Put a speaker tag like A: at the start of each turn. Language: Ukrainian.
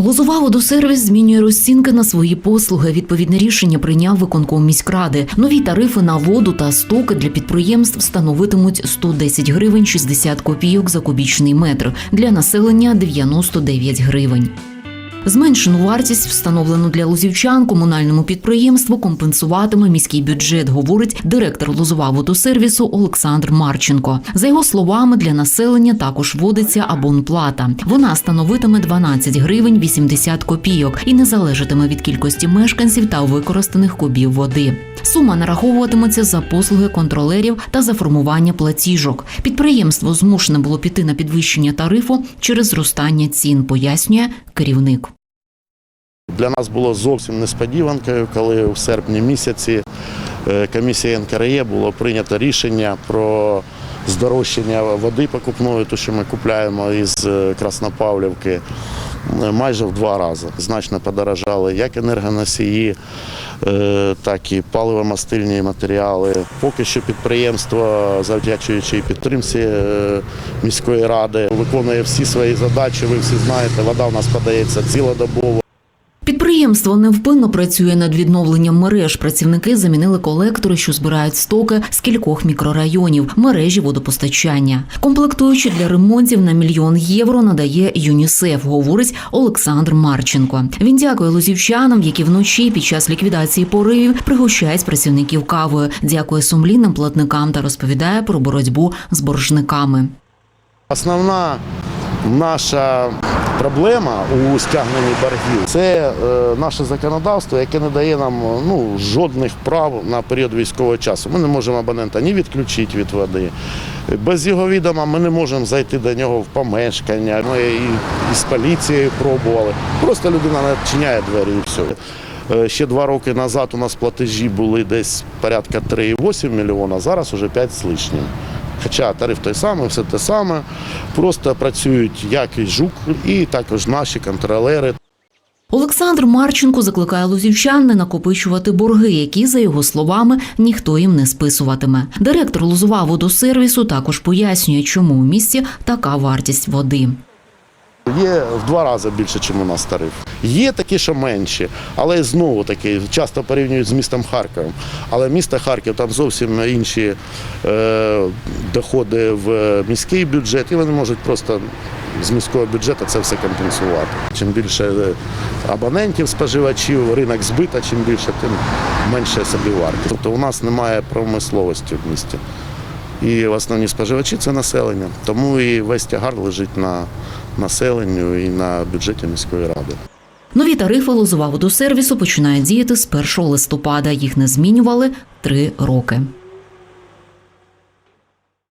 A: Лозова водосервіс змінює розцінки на свої послуги. Відповідне рішення прийняв виконком міськради. Нові тарифи на воду та стоки для підприємств становитимуть 110 гривень 60 копійок за кубічний метр. Для населення 99 гривень. Зменшену вартість, встановлену для лозівчан, комунальному підприємству компенсуватиме міський бюджет, говорить директор Лозова водосервісу Олександр Марченко. За його словами, для населення також вводиться абонплата. Вона становитиме 12 гривень 80 копійок і не залежатиме від кількості мешканців та використаних кубів води. Сума нараховуватиметься за послуги контролерів та за формування платіжок. Підприємство змушене було піти на підвищення тарифу через зростання цін, пояснює керівник.
B: Для нас було зовсім несподіванкою, коли в серпні місяці е, комісія НКРЕ було прийнято рішення про здорожчання води покупної, то що ми купляємо із е, Краснопавлівки, е, майже в два рази. Значно подорожали як енергоносії, е, так і паливомастильні матеріали. Поки що підприємство, завдячуючи підтримці е, міської ради, виконує всі свої задачі. Ви всі знаєте, вода у нас подається цілодобово.
A: Підприємство невпинно працює над відновленням мереж. Працівники замінили колектори, що збирають стоки з кількох мікрорайонів мережі водопостачання. Комплектуючі для ремонтів на мільйон євро надає ЮНІСЕФ, говорить Олександр Марченко. Він дякує лозівчанам, які вночі під час ліквідації поривів пригощають працівників кавою. Дякує сумлінним платникам та розповідає про боротьбу з боржниками.
B: Основна наша проблема у стягненні боргів це е, наше законодавство, яке не дає нам ну, жодних прав на період військового часу. Ми не можемо абонента ні відключити від води. Без його відома ми не можемо зайти до нього в помешкання. Ми і, з поліцією пробували. Просто людина не відчиняє двері і все. Е, Ще два роки назад у нас платежі були десь порядка 3,8 мільйона, зараз вже 5 з лишнім. Хоча тариф той самий, все те саме. Просто працюють як і жук, і також наші контролери.
A: Олександр Марченко закликає лозівчан не накопичувати борги, які, за його словами, ніхто їм не списуватиме. Директор Лозова водосервісу також пояснює, чому у місті така вартість води.
B: Є в два рази більше, ніж у нас тариф. Є такі, що менші, але знову таки часто порівнюють з містом Харковом. Але місто Харків там зовсім інші е, доходи в міський бюджет, і вони можуть просто з міського бюджету це все компенсувати. Чим більше е, абонентів, споживачів, ринок збита, чим більше, тим менше собівартість. Тобто у нас немає промисловості в місті. І основні споживачі це населення. Тому і весь тягар лежить на населенню і на бюджеті міської ради.
A: Нові тарифи Лозова водосервісу починають діяти з 1 листопада. Їх не змінювали три роки.